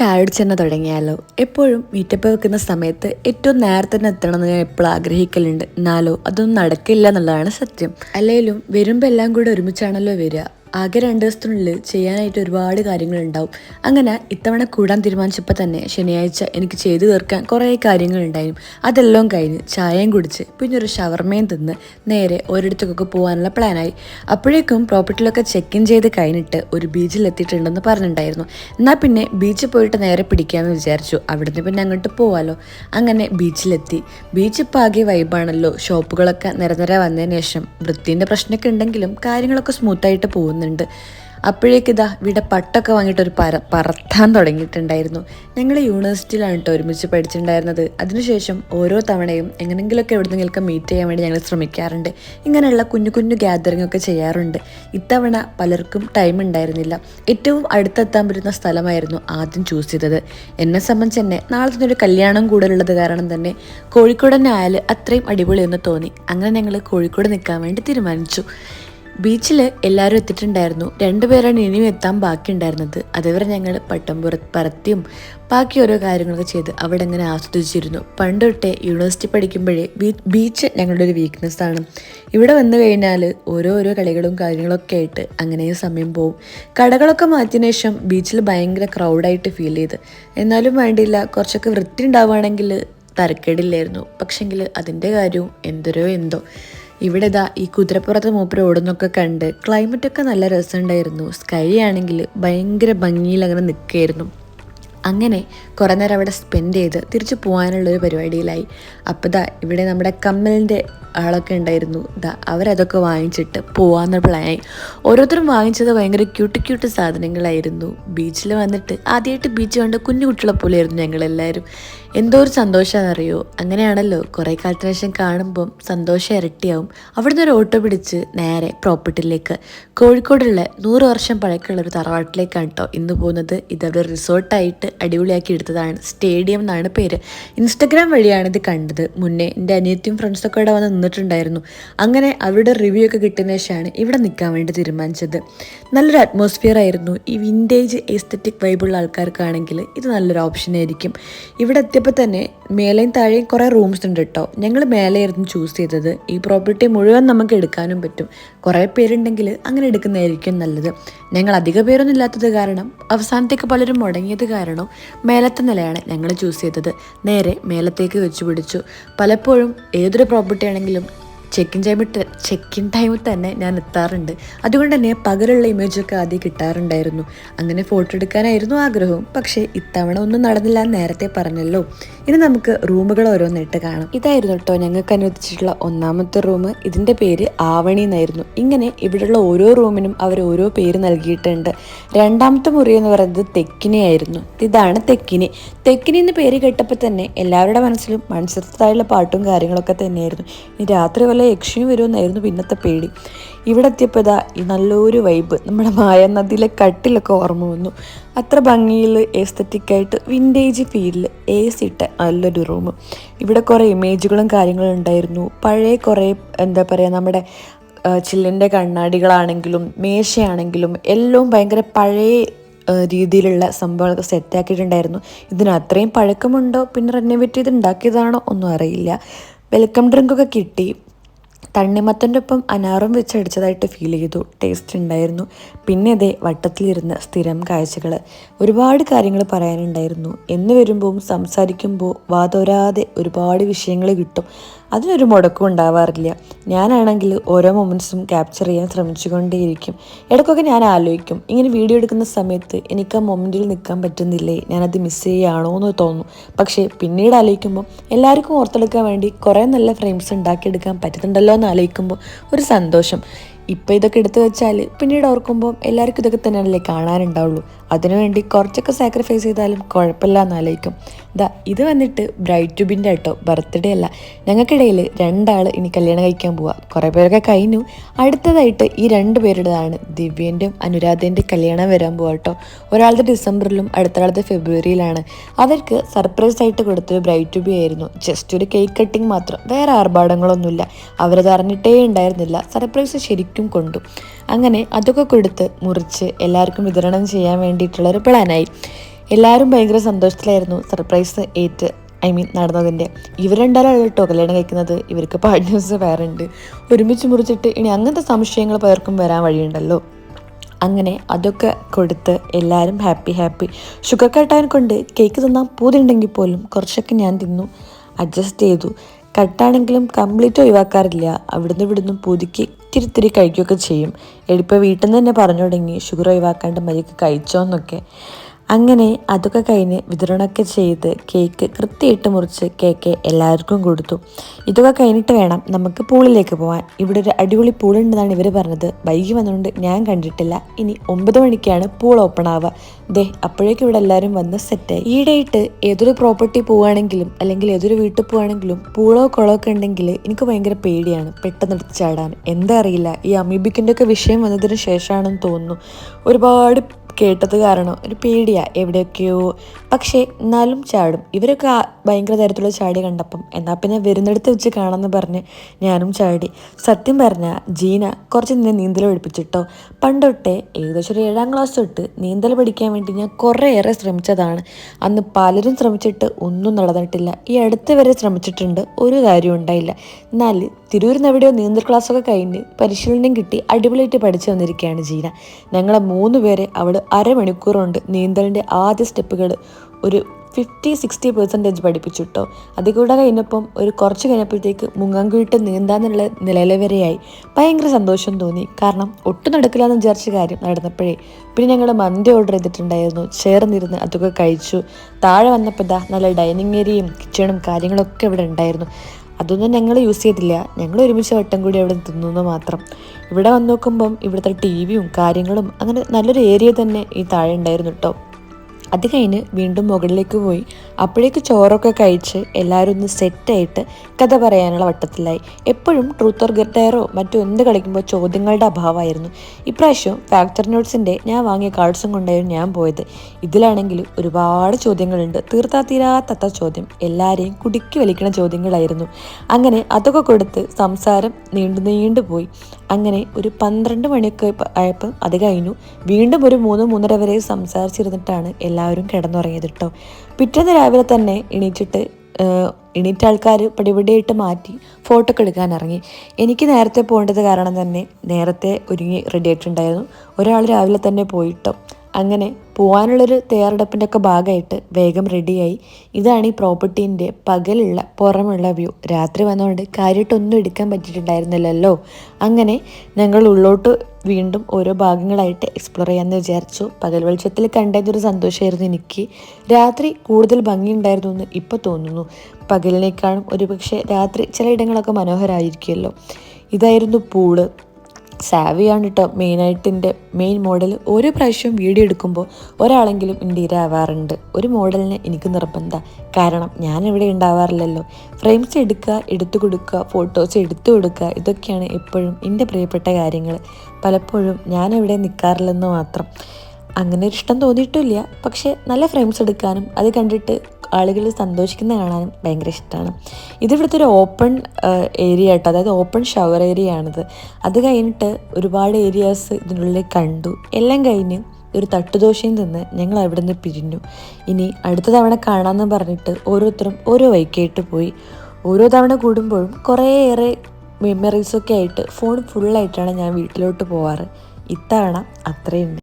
ചായ അടിച്ച് തന്നെ തുടങ്ങിയാലോ? എപ്പോഴും മീറ്റപ്പ് വെക്കുന്ന സമയത്ത് ഏറ്റവും നേരത്തെ തന്നെ എത്തണമെന്ന് ഞാൻ എപ്പോഴും ആഗ്രഹിക്കലുണ്ട്. എന്നാലോ അതൊന്നും നടക്കില്ല എന്നുള്ളതാണ് സത്യം. അല്ലെങ്കിലും വരുമ്പോൾ എല്ലാം കൂടെ ഒരുമിച്ചാണല്ലോ വരിക. ആകെ രണ്ട് ദിവസത്തിനുള്ളിൽ ചെയ്യാനായിട്ട് ഒരുപാട് കാര്യങ്ങളുണ്ടാവും. അങ്ങനെ ഇത്തവണ കൂടാൻ തീരുമാനിച്ചപ്പോൾ തന്നെ ശനിയാഴ്ച എനിക്ക് ചെയ്തു തീർക്കാൻ കുറേ കാര്യങ്ങളുണ്ടായിരുന്നു. അതെല്ലാം കഴിഞ്ഞ് ചായയും കുടിച്ച് പിന്നെ ഒരു ഷവർമയും തിന്ന് നേരെ ഒരിടത്തേക്കൊക്കെ പോകാനുള്ള പ്ലാനായി. അപ്പോഴേക്കും പ്രോപ്പർട്ടിയിലൊക്കെ ചെക്ക് ഇൻ ചെയ്ത് കഴിഞ്ഞിട്ട് ഒരു ബീച്ചിൽ എത്തിയിട്ടുണ്ടെന്ന് പറഞ്ഞിട്ടുണ്ടായിരുന്നു. എന്നാൽ പിന്നെ ബീച്ചിൽ പോയിട്ട് നേരെ പിടിക്കാമെന്ന് വിചാരിച്ചു. അവിടുന്ന് പിന്നെ അങ്ങോട്ട് പോവാലോ. അങ്ങനെ ബീച്ചിലെത്തി. ബീച്ച് ഇപ്പോൾ ആകെ വൈബാണല്ലോ ഷോപ്പുകളൊക്കെ നിരനിര വന്നതിന് ശേഷം വൃത്തിന്റെ പ്രശ്നമൊക്കെ ഉണ്ടെങ്കിലും കാര്യങ്ങളൊക്കെ സ്മൂത്തായിട്ട് പോകുന്നുണ്ട് അപ്പോഴേക്ക് ഇതാ ഇവിടെ പട്ടൊക്കെ വാങ്ങിയിട്ട് ഒരു പര പറത്താൻ തുടങ്ങിയിട്ടുണ്ടായിരുന്നു. ഞങ്ങൾ യൂണിവേഴ്സിറ്റിയിലാണ് കേട്ടോ ഒരുമിച്ച് പഠിച്ചിട്ടുണ്ടായിരുന്നത്. അതിനുശേഷം ഓരോ തവണയും എങ്ങനെങ്കിലുമൊക്കെ എവിടെന്നെങ്കിലൊക്കെ മീറ്റ് ചെയ്യാൻ വേണ്ടി ഞങ്ങൾ ശ്രമിക്കാറുണ്ട്. ഇങ്ങനെയുള്ള കുഞ്ഞു കുഞ്ഞു ഗ്യാതറിംഗ് ഒക്കെ ചെയ്യാറുണ്ട്. ഇത്തവണ പലർക്കും ടൈം ഉണ്ടായിരുന്നില്ല. ഏറ്റവും അടുത്തെത്താൻ പറ്റുന്ന സ്ഥലമായിരുന്നു ആദ്യം ചൂസ് ചെയ്തത്. എന്നെ സംബന്ധിച്ച് തന്നെ നാളെ തന്നെ ഒരു കല്യാണം കൂടുതലുള്ളത് കാരണം തന്നെ കോഴിക്കോട് തന്നെ ആയാൽ അത്രയും അടിപൊളിയെന്ന് തോന്നി. അങ്ങനെ ഞങ്ങൾ കോഴിക്കോട് നിൽക്കാൻ വേണ്ടി തീരുമാനിച്ചു. ബീച്ചിൽ എല്ലാവരും എത്തിയിട്ടുണ്ടായിരുന്നു. രണ്ടുപേരാണ് ഇനിയും എത്താൻ ബാക്കിയുണ്ടായിരുന്നത്. അതുവരെ ഞങ്ങൾ പട്ടം പുറ പറത്തിയും ബാക്കി ഓരോ കാര്യങ്ങളൊക്കെ ചെയ്ത് അവിടെ അങ്ങനെ ആസ്വദിച്ചിരുന്നു. പണ്ട് തൊട്ടേ യൂണിവേഴ്സിറ്റി പഠിക്കുമ്പോഴേ ബീച്ച് ഞങ്ങളുടെ ഒരു വീക്ക്നെസ് ആണ്. ഇവിടെ വന്നു കഴിഞ്ഞാൽ ഓരോ ഓരോ കളികളും കാര്യങ്ങളൊക്കെ ആയിട്ട് അങ്ങനെ സമയം പോവും. കടകളൊക്കെ മാറ്റിയതിനു ശേഷം ബീച്ചിൽ ഭയങ്കര ക്രൗഡായിട്ട് ഫീൽ ചെയ്ത്. എന്നാലും വേണ്ടിയില്ല കുറച്ചൊക്കെ വൃത്തി ഉണ്ടാവുകയാണെങ്കിൽ തരക്കേടില്ലായിരുന്നു. പക്ഷെങ്കിൽ അതിന്റെ കാര്യവും എന്തോരോ എന്തോ. ഇവിടെ ഇതാ ഈ കുതിരപ്പുറത്ത് മൂപ്പര് ഓടുന്നൊക്കെ കണ്ട് ക്ലൈമറ്റ് ഒക്കെ നല്ല രസമുണ്ടായിരുന്നു. സ്കൈ ആണെങ്കിൽ ഭയങ്കര ഭംഗിയിൽ അങ്ങനെ നിൽക്കുകയായിരുന്നു. അങ്ങനെ കുറേ നേരം അവിടെ സ്പെൻഡ് ചെയ്ത് തിരിച്ചു പോകാനുള്ളൊരു പരിപാടിയിലായി. അപ്പോൾ ദാ ഇവിടെ നമ്മുടെ കമ്മലിന്റെ ആളൊക്കെ ഉണ്ടായിരുന്നു. ദാ അവരതൊക്കെ വാങ്ങിച്ചിട്ട് പോകാമെന്ന പ്ലാനായി ഓരോരുത്തരും വാങ്ങിച്ചത് ഭയങ്കര ക്യൂട്ട് ക്യൂട്ട് സാധനങ്ങളായിരുന്നു. ബീച്ചിൽ വന്നിട്ട് ആദ്യമായിട്ട് ബീച്ച് കണ്ട കുഞ്ഞു കുട്ടികളെ പോലെയായിരുന്നു ഞങ്ങളെല്ലാവരും. എന്തോ ഒരു സന്തോഷമാണെന്നറിയോ അങ്ങനെയാണല്ലോ കുറേ കാലത്തിന് ശേഷം കാണുമ്പം സന്തോഷം ഇരട്ടിയാവും. അവിടുന്ന് ഒരു ഓട്ടോ പിടിച്ച് നേരെ പ്രോപ്പർട്ടിയിലേക്ക്. കോഴിക്കോടുള്ള നൂറ് വർഷം പഴക്കമുള്ള ഒരു തറവാട്ടിലേക്കാണ് കേട്ടോ ഇന്ന് പോകുന്നത്. ഇതവിടെ റിസോർട്ടായിട്ട് അടിപൊളിയാക്കി എടുത്തതാണ്. സ്റ്റേഡിയം എന്നാണ് പേര്. ഇൻസ്റ്റഗ്രാം വഴിയാണ് ഇത് കണ്ടത്. മുന്നേ എന്റെ അനിയത്തിയും ഫ്രണ്ട്സൊക്കെ ഇവിടെ വന്ന് നിന്നിട്ടുണ്ടായിരുന്നു. അങ്ങനെ അവരുടെ റിവ്യൂ ഒക്കെ കിട്ടിയതിന് ശേഷമാണ് ഇവിടെ നിൽക്കാൻ വേണ്ടി തീരുമാനിച്ചത്. നല്ലൊരു അറ്റ്മോസ്ഫിയർ ആയിരുന്നു. ഈ വിന്റേജ് എസ്തറ്റിക് വൈബുള്ള ആൾക്കാർക്കാണെങ്കിൽ ഇത് നല്ലൊരു ഓപ്ഷൻ ആയിരിക്കും. ഇവിടെ എത്തിയപ്പോൾ തന്നെ മേലെയും താഴെയും കുറേ റൂംസ് ഉണ്ട് കേട്ടോ ഞങ്ങൾ മേലെയായിരുന്നു ചൂസ് ചെയ്തത്. ഈ പ്രോപ്പർട്ടി മുഴുവൻ നമുക്ക് എടുക്കാനും പറ്റും. കുറേ പേരുണ്ടെങ്കിൽ അങ്ങനെ എടുക്കുന്നതായിരിക്കും നല്ലത്. ഞങ്ങൾ അധിക പേരൊന്നും ഇല്ലാത്തത് കാരണം അവസാനത്തേക്ക് പലരും മുടങ്ങിയത് കാരണം മേലത്തെ നിലയാണ് ഞങ്ങൾ ചൂസ് ചെയ്തത്. നേരെ മേലത്തേക്ക് വെച്ച് പിടിച്ചു. പലപ്പോഴും ഏതൊരു പ്രോപ്പർട്ടി ആണെങ്കിലും ചെക്ക് ഇൻ ടൈമിൽ ചെക്കിൻ ടൈമിൽ തന്നെ ഞാൻ എത്താറുണ്ട്. അതുകൊണ്ട് തന്നെ പകലുള്ള ഇമേജൊക്കെ ആദ്യം കിട്ടാറുണ്ടായിരുന്നു. അങ്ങനെ ഫോട്ടോ എടുക്കാനായിരുന്നു ആഗ്രഹവും. പക്ഷേ ഇത്തവണ ഒന്നും നടന്നില്ല നേരത്തെ പറഞ്ഞല്ലോ. ഇനി നമുക്ക് റൂമുകൾ ഓരോന്നിട്ട് കാണാം. ഇതായിരുന്നു കേട്ടോ ഞങ്ങൾക്ക് അനുവദിച്ചിട്ടുള്ള ഒന്നാമത്തെ റൂം ഇതിന്റെ പേര് ആവണി എന്നായിരുന്നു. ഇങ്ങനെ ഇവിടെയുള്ള ഓരോ റൂമിനും അവർ ഓരോ പേര് നൽകിയിട്ടുണ്ട്. രണ്ടാമത്തെ മുറി എന്ന് പറയുന്നത് തെക്കിനെയായിരുന്നു ഇതാണ് തെക്കിനി. തെക്കിനി എന്ന് പേര് കേട്ടപ്പോൾ തന്നെ എല്ലാവരുടെ മനസ്സിലും മനസ്സിലത്തായുള്ള പാട്ടും കാര്യങ്ങളൊക്കെ തന്നെയായിരുന്നു. ഇനി രാത്രി വല്ല യക്ഷിയും വരുമെന്നായിരുന്നു പിന്നത്തെ പേടി. ഇവിടെ എത്തിയപ്പോൾ ഇതാ ഈ നല്ലൊരു വൈബ് നമ്മുടെ മായ നദിയിലെ കട്ടിലൊക്കെ ഓർമ്മ വന്നു. അത്ര ഭംഗിയിൽ എസ്തറ്റിക്കായിട്ട് വിന്റേജ് ഫീലിൽ എ സി ഇട്ട നല്ലൊരു റൂം ഇവിടെ കുറേ ഇമേജുകളും കാര്യങ്ങളും ഉണ്ടായിരുന്നു. പഴയ കുറേ എന്താ പറയുക നമ്മുടെ ചില്ലിന്റെ കണ്ണാടികളാണെങ്കിലും മേശയാണെങ്കിലും എല്ലാം ഭയങ്കര പഴയ രീതിയിലുള്ള സംഭവങ്ങളൊക്കെ സെറ്റാക്കിയിട്ടുണ്ടായിരുന്നു ഇതിന് അത്രയും പഴക്കമുണ്ടോ? പിന്നെ റെനോവേറ്റ് ചെയ്ത് ഉണ്ടാക്കിയതാണോ? ഒന്നും അറിയില്ല. വെൽക്കം ഡ്രിങ്കൊക്കെ കിട്ടി. തണ്ണിമത്തന്റെ ഒപ്പം അനാറും വെച്ചടിച്ചതായിട്ട് ഫീൽ ചെയ്തു. ടേസ്റ്റ് ഉണ്ടായിരുന്നു. പിന്നെ അതേ വട്ടത്തിലിരുന്ന് സ്ഥിരം കാഴ്ചകൾ ഒരുപാട് കാര്യങ്ങൾ പറയാനുണ്ടായിരുന്നു. എന്ന് വരുമ്പോൾ സംസാരിക്കുമ്പോൾ വാതോരാതെ ഒരുപാട് വിഷയങ്ങൾ കിട്ടും. അതിനൊരു മുടക്കം ഉണ്ടാവാറില്ല. ഞാനാണെങ്കിൽ ഓരോ മൊമെന്റ്സും ക്യാപ്ചർ ചെയ്യാൻ ശ്രമിച്ചുകൊണ്ടേയിരിക്കും. ഇടയ്ക്കൊക്കെ ഞാൻ ആലോചിക്കും ഇങ്ങനെ വീഡിയോ എടുക്കുന്ന സമയത്ത് എനിക്ക് ആ മൊമെന്റിൽ നിൽക്കാൻ പറ്റുന്നില്ലേ? ഞാനത് മിസ് ചെയ്യുകയാണോ എന്ന് തോന്നും. പക്ഷേ പിന്നീട് ആലോചിക്കുമ്പോൾ എല്ലാവർക്കും ഓർത്തെടുക്കാൻ വേണ്ടി കുറേ നല്ല ഫ്രെയിംസ് ഉണ്ടാക്കിയെടുക്കാൻ പറ്റുന്നുണ്ടല്ലോ എന്ന് ആലോചിക്കുമ്പോൾ ഒരു സന്തോഷം. ഇപ്പോൾ ഇതൊക്കെ എടുത്തു വെച്ചാൽ പിന്നീട് ഓർക്കുമ്പോൾ എല്ലാവർക്കും ഇതൊക്കെ തന്നെയല്ലേ കാണാനുണ്ടാവുള്ളൂ. അതിനുവേണ്ടി കുറച്ചൊക്കെ സാക്രിഫൈസ് ചെയ്താലും കുഴപ്പമില്ല എന്ന് ആലോചിക്കും. ദാ ഇത് വന്നിട്ട് ബ്രൈറ്റ് ട്യൂബിന്റെ കേട്ടോ ബർത്ത്ഡേ അല്ല. ഞങ്ങൾക്കിടയിൽ രണ്ടാൾ ഇനി കല്യാണം കഴിക്കാൻ പോവാ. കുറേ പേരൊക്കെ കഴിഞ്ഞു. അടുത്തതായിട്ട് ഈ രണ്ട് പേരുടേതാണ് ദിവ്യന്റെയും അനുരാധേന്റെ കല്യാണം വരാൻ പോവാ കേട്ടോ ഒരാളുടെ ഡിസംബറിലും അടുത്ത ആളത്തെ ഫെബ്രുവരിയിലാണ്. അവർക്ക് സർപ്രൈസ് ആയിട്ട് കൊടുത്തൊരു ബ്രൈറ്റ് ട്യൂബി ആയിരുന്നു. ജസ്റ്റ് ഒരു കേക്ക് കട്ടിങ് മാത്രം. വേറെ ആർഭാടങ്ങളൊന്നുമില്ല. അവരത് അറിഞ്ഞിട്ടേ ഉണ്ടായിരുന്നില്ല. സർപ്രൈസ് ശരിക്കും കൊണ്ടു. അങ്ങനെ അതൊക്കെ കൊടുത്ത് മുറിച്ച് എല്ലാവർക്കും വിതരണം ചെയ്യാൻ വേണ്ടിയിട്ടുള്ള ഒരു പ്ലാനായി എല്ലാവരും ഭയങ്കര സന്തോഷത്തിലായിരുന്നു. സർപ്രൈസ് ഏറ്റ് ഐ മീൻ നടന്നതിന്റെ. ഇവർ രണ്ടാലാണ് കേട്ടോ കല്യാണം കഴിക്കുന്നത്. ഇവർക്ക് പാർട്ട്നേഴ്സ് വേറെ ഉണ്ട്. ഒരുമിച്ച് മുറിച്ചിട്ട് ഇനി അങ്ങനത്തെ സംശയങ്ങൾ പലർക്കും വരാൻ വഴിയുണ്ടല്ലോ. അങ്ങനെ അതൊക്കെ കൊടുത്ത് എല്ലാവരും ഹാപ്പി ഹാപ്പി ഷുഗർ കട്ടാൻ കൊണ്ട് കേക്ക് തിന്നാൻ പൂതിണ്ടെങ്കിൽ പോലും കുറച്ചൊക്കെ ഞാൻ തിന്നു. അഡ്ജസ്റ്റ് ചെയ്തു. കട്ടാണെങ്കിലും കംപ്ലീറ്റ് ഒഴിവാക്കാറില്ല. അവിടുന്ന് ഇവിടുന്ന് പുതുക്കി ഇത്തിരി ഇത്തിരി കഴിക്കുകയൊക്കെ ചെയ്യും. എടുപ്പ വീട്ടിൽ നിന്ന് തന്നെ പറഞ്ഞു തുടങ്ങി. ഷുഗർ ഒഴിവാക്കാണ്ട് മതിയൊക്കെ കഴിച്ചോന്നൊക്കെ. അങ്ങനെ അതൊക്കെ കഴിഞ്ഞ് വിതരണമൊക്കെ ചെയ്ത് കേക്ക് കൃത്യമായിട്ട് മുറിച്ച് കേക്ക് എല്ലാവർക്കും കൊടുത്തു. ഇതൊക്കെ കഴിഞ്ഞിട്ട് വേണം നമുക്ക് പൂളിലേക്ക് പോകാൻ ഇവിടെ ഒരു അടിപൊളി പൂളുണ്ടെന്നാണ് ഇവർ പറഞ്ഞത്. വൈകി വന്നുകൊണ്ട് ഞാൻ കണ്ടിട്ടില്ല. ഇനി ഒമ്പത് മണിക്കാണ് പൂൾ ഓപ്പൺ ആവുക. ദേ അപ്പോഴേക്കും ഇവിടെ എല്ലാവരും വന്ന് സെറ്റായി ഈയിടെയായിട്ട് ഏതൊരു പ്രോപ്പർട്ടി പോവുകയാണെങ്കിലും അല്ലെങ്കിൽ ഏതൊരു വീട്ടിൽ പോവുകയാണെങ്കിലും പൂളോ കുളമോ ഒക്കെ ഉണ്ടെങ്കിൽ എനിക്ക് ഭയങ്കര പേടിയാണ്. പെട്ടെന്ന് ചാടാൻ. എന്താ അറിയില്ല. ഈ അമീബിക്കിന്റെ ഒക്കെ വിഷയം വന്നതിന് ശേഷമാണെന്ന് തോന്നുന്നു. ഒരുപാട് കേട്ടത് കാരണം ഒരു പേടിയാണ് എവിടെയൊക്കെയോ. പക്ഷേ എന്നാലും ചാടും. ഇവരൊക്കെ ഭയങ്കര തരത്തിലുള്ള ചാടി കണ്ടപ്പം എന്നാൽ പിന്നെ വരുന്നിടത്ത് വെച്ച് കാണാമെന്ന് പറഞ്ഞ് ഞാനും ചാടി. സത്യം പറഞ്ഞാൽ ജീന കുറച്ച് നിന്നെ നീന്തൽ പഠിപ്പിച്ചിട്ടോ. പണ്ടൊട്ടെ ഏകദേശം ഒരു ഏഴാം ക്ലാസ് തൊട്ട് നീന്തൽ പഠിക്കാൻ വേണ്ടി ഞാൻ കുറേയേറെ ശ്രമിച്ചതാണ്. അന്ന് പലരും ശ്രമിച്ചിട്ട് ഒന്നും നടന്നിട്ടില്ല. ഈ അടുത്ത് വരെ ശ്രമിച്ചിട്ടുണ്ട്. ഒരു കാര്യവും ഉണ്ടായില്ല. എന്നാൽ തിരൂരിൽ എവിടെയോ നീന്തൽ ക്ലാസ്സൊക്കെ കഴിഞ്ഞ് പരിശീലനം കിട്ടി അടിപൊളിയായിട്ട് പഠിച്ചു വന്നിരിക്കുകയാണ് ജീന. ഞങ്ങളെ മൂന്ന് പേരെ അവിടെ അരമണിക്കൂർ കൊണ്ട് നീന്തലിന്റെ ആദ്യ സ്റ്റെപ്പുകൾ. ഒരു ഫിഫ്റ്റി സിക്സ്റ്റി പെർസെന്റേജ് പഠിപ്പിച്ചു കേട്ടോ അത് കഴിഞ്ഞപ്പം ഒരു കുറച്ച് കഴിഞ്ഞപ്പോഴത്തേക്ക് മുങ്ങാങ്കുവിട്ട് നീന്താന്നുള്ള നിലയിലെ വരെയായി ഭയങ്കര സന്തോഷം തോന്നി. കാരണം ഒട്ടും നടക്കില്ല എന്ന് വിചാരിച്ച കാര്യം നടന്നപ്പോഴേ പിന്നെ ഞങ്ങൾ മന്തി ഓർഡർ ചെയ്തിട്ടുണ്ടായിരുന്നു. ചേർന്നിരുന്ന് അതൊക്കെ കഴിച്ചു. താഴെ വന്നപ്പോൾ ഇതാ നല്ല ഡൈനിങ് ഏരിയയും കിച്ചണും കാര്യങ്ങളൊക്കെ ഇവിടെ ഉണ്ടായിരുന്നു. അതൊന്നും ഞങ്ങൾ യൂസ് ചെയ്തില്ല. ഞങ്ങൾ ഒരുമിച്ച് വട്ടം കൂടി അവിടെ തിന്നുന്നു മാത്രം. ഇവിടെ വന്നു നോക്കുമ്പം ഇവിടുത്തെ ടി വിയും കാര്യങ്ങളും അങ്ങനെ നല്ലൊരു ഏരിയ തന്നെ ഈ താഴെ ഉണ്ടായിരുന്നു കേട്ടോ അത് കഴിഞ്ഞ് വീണ്ടും മുകളിലേക്ക് പോയി. അപ്പോഴേക്ക് ചോറൊക്കെ കഴിച്ച് എല്ലാവരും ഒന്ന് സെറ്റായിട്ട് കഥ പറയാനുള്ള വട്ടത്തിലായി. എപ്പോഴും ട്രൂത്ത് ഓർ ഗെറ്റയറോ മറ്റോ എന്ത് കളിക്കുമ്പോൾ ചോദ്യങ്ങളുടെ അഭാവമായിരുന്നു. ഇപ്രാവശ്യം ഫാക്ടർ നോട്ട്സിന്റെ ഞാൻ വാങ്ങിയ കാർഡ്സും കൊണ്ടായിരുന്നു ഞാൻ പോയത്. ഇതിലാണെങ്കിൽ ഒരുപാട് ചോദ്യങ്ങളുണ്ട്. തീർത്താ തീരാത്തത്ത ചോദ്യം. എല്ലാവരെയും കുടുക്കി വലിക്കുന്ന ചോദ്യങ്ങളായിരുന്നു. അങ്ങനെ അതൊക്കെ കൊടുത്ത് സംസാരം നീണ്ടു നീണ്ടു പോയി. അങ്ങനെ ഒരു പന്ത്രണ്ട് മണിയൊക്കെ ആയപ്പോൾ അത് കഴിഞ്ഞു. വീണ്ടും ഒരു മൂന്ന് മൂന്നര വരെ സംസാരിച്ചിരുന്നിട്ടാണ് എല്ലാവരും കിടന്നുറങ്ങിയത് കേട്ടോ പിറ്റേന്ന് രാവിലെ തന്നെ എണീറ്റിട്ട് എണീറ്റ ആൾക്കാർ പടിപടിയായിട്ട് മാറ്റി ഫോട്ടോ ഒക്കെ എടുക്കാൻ ഇറങ്ങി. എനിക്ക് നേരത്തെ പോകേണ്ടത് കാരണം തന്നെ നേരത്തെ ഒരുങ്ങി റെഡി ആയിട്ടുണ്ടായിരുന്നു. ഒരാൾ രാവിലെ തന്നെ പോയിട്ടോ അങ്ങനെ പോകാനുള്ളൊരു തയ്യാറെടുപ്പിന്റെ ഒക്കെ ഭാഗമായിട്ട് വേഗം റെഡിയായി ഇതാണ് ഈ പ്രോപ്പർട്ടീന്റെ പകലുള്ള പുറമുള്ള വ്യൂ രാത്രി വന്നുകൊണ്ട് കാര്യമായിട്ടൊന്നും എടുക്കാൻ പറ്റിയിട്ടുണ്ടായിരുന്നില്ലല്ലോ. അങ്ങനെ ഞങ്ങൾ ഉള്ളോട്ട് വീണ്ടും ഓരോ ഭാഗങ്ങളായിട്ട് എക്സ്പ്ലോർ ചെയ്യാമെന്ന് വിചാരിച്ചു. പകൽ വെളിച്ചത്തിൽ കണ്ടതൊരു സന്തോഷമായിരുന്നു എനിക്ക്. രാത്രി കൂടുതൽ ഭംഗിയുണ്ടായിരുന്നു എന്ന് ഇപ്പോൾ തോന്നുന്നു. പകലിനേക്കാളും ഒരുപക്ഷെ രാത്രി ചില ഇടങ്ങളൊക്കെ മനോഹരമായിരിക്കുമല്ലോ ഇതായിരുന്നു പൂൾ. സാവിയാണ് കേട്ടോ മെയിനായിട്ടിന്റെ മെയിൻ മോഡൽ ഓരോ പ്രാവശ്യവും വീഡിയോ എടുക്കുമ്പോൾ ഒരാളെങ്കിലും എന്റെ ആവാറുണ്ട് ഒരു മോഡലിന് എനിക്ക് നിർബന്ധം. കാരണം ഞാൻ ഇവിടെ ഉണ്ടാവാറില്ലല്ലോ ഫ്രെയിംസ് എടുക്കുക എടുത്തു കൊടുക്കുക ഫോട്ടോസ് എടുത്തു കൊടുക്കുക ഇതൊക്കെയാണ് എപ്പോഴും എന്റെ പ്രിയപ്പെട്ട കാര്യങ്ങൾ പലപ്പോഴും ഞാൻ ഇവിടെ നിൽക്കാറില്ലെന്ന് മാത്രം. അങ്ങനെ ഒരു ഇഷ്ടം തോന്നിയിട്ടില്ല. പക്ഷേ നല്ല ഫ്രെയിംസ് എടുക്കാനും അത് കണ്ടിട്ട് ആളുകൾ സന്തോഷിക്കുന്ന കാണാനും ഭയങ്കര ഇഷ്ടമാണ്. ഇതിവിടുത്തെ ഒരു ഓപ്പൺ ഏരിയ കേട്ടോ അതായത് ഓപ്പൺ ഷവർ ഏരിയ ആണിത്. അത് കഴിഞ്ഞിട്ട് ഒരുപാട് ഏരിയാസ് ഇതിനുള്ളിൽ കണ്ടു. എല്ലാം കഴിഞ്ഞ് ഒരു തട്ടുദോശയും തിന്ന് ഞങ്ങൾ അവിടെ നിന്ന് പിരിഞ്ഞു. ഇനി അടുത്ത തവണ കാണാമെന്ന് പറഞ്ഞിട്ട് ഓരോരുത്തരും ഓരോ വൈക്കായിട്ട് പോയി. ഓരോ തവണ കൂടുമ്പോഴും കുറേയേറെ മെമ്മറീസൊക്കെ ആയിട്ട് ഫോൺ ഫുള്ളായിട്ടാണ് ഞാൻ വീട്ടിലോട്ട് പോവാറ്. ഇത്തവണ അത്രയുണ്ട്.